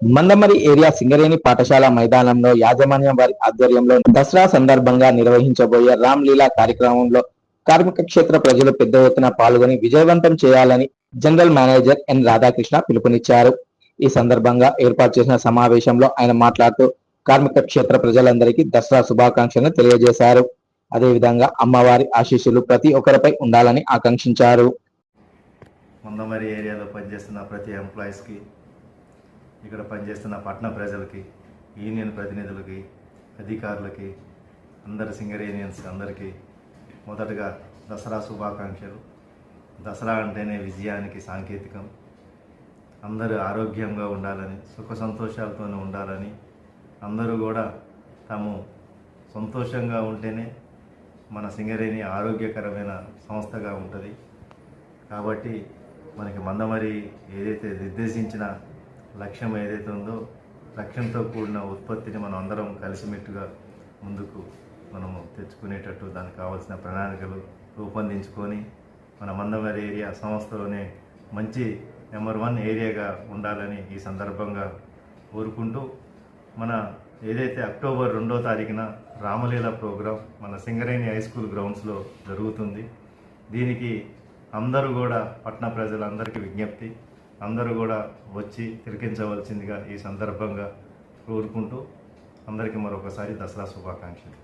Mandamarri area Singareni పాఠశాల మైదానంలో యాజమాన్యం వారి ఆధ్వర్యంలో దసరా సందర్భంగా నిర్వహించబోయే రామ్లీలా కార్యక్రమంలో కార్మిక క్షేత్ర ప్రజలు పెద్ద ఎత్తున పాల్గొని విజయవంతం చేయాలని జనరల్ మేనేజర్ ఎన్ రాధాకృష్ణ పిలుపునిచ్చారు. ఈ సందర్భంగా ఏర్పాటు చేసిన సమావేశంలో ఆయన మాట్లాడుతూ కార్మిక క్షేత్ర ప్రజలందరికీ దసరా శుభాకాంక్షలను తెలియజేశారు. అదేవిధంగా అమ్మవారి ఆశీస్సులు ప్రతి ఒక్కరిపై ఉండాలని ఆకాంక్షించారు. మందమరి ఏరియాలో పనిచేస్తున్న ప్రతి ఎంప్లాయీస్కి ఇక్కడ పనిచేస్తున్న పట్టణ ప్రజలకి యూనియన్ ప్రతినిధులకి అధికారులకి అందరి సింగర్ యూనియన్స్ అందరికీ మొదటగా దసరా శుభాకాంక్షలు. దసరా అంటేనే విజయానికి సాంకేతికం. అందరూ ఆరోగ్యంగా ఉండాలని సుఖ సంతోషాలతోనే ఉండాలని అందరూ కూడా తాము సంతోషంగా ఉంటేనే మన సింగరేణి ఆరోగ్యకరమైన సంస్థగా ఉంటుంది. కాబట్టి మనకి మందమరి ఏదైతే నిర్దేశించిన లక్ష్యం ఏదైతే ఉందో లక్ష్యంతో కూడిన ఉత్పత్తిని మనం అందరం కలిసిమెట్టుగా ముందుకు మనము తెచ్చుకునేటట్టు దానికి కావాల్సిన ప్రణాళికలు రూపొందించుకొని మన మందమరి ఏరియా సంస్థలోనే మంచి నెంబర్ వన్ ఏరియాగా ఉండాలని ఈ సందర్భంగా కోరుకుంటూ మన ఏదైతే అక్టోబర్ రెండో తారీఖున రామలీల ప్రోగ్రాం మన సింగరేణి హై స్కూల్ గ్రౌండ్స్లో జరుగుతుంది. దీనికి అందరూ కూడా పట్టణ ప్రజలందరికీ విజ్ఞప్తి. అందరూ కూడా వచ్చి తిరిగించవలసిందిగా ఈ సందర్భంగా కోరుకుంటూ అందరికీ మరొకసారి దసరా శుభాకాంక్షలు.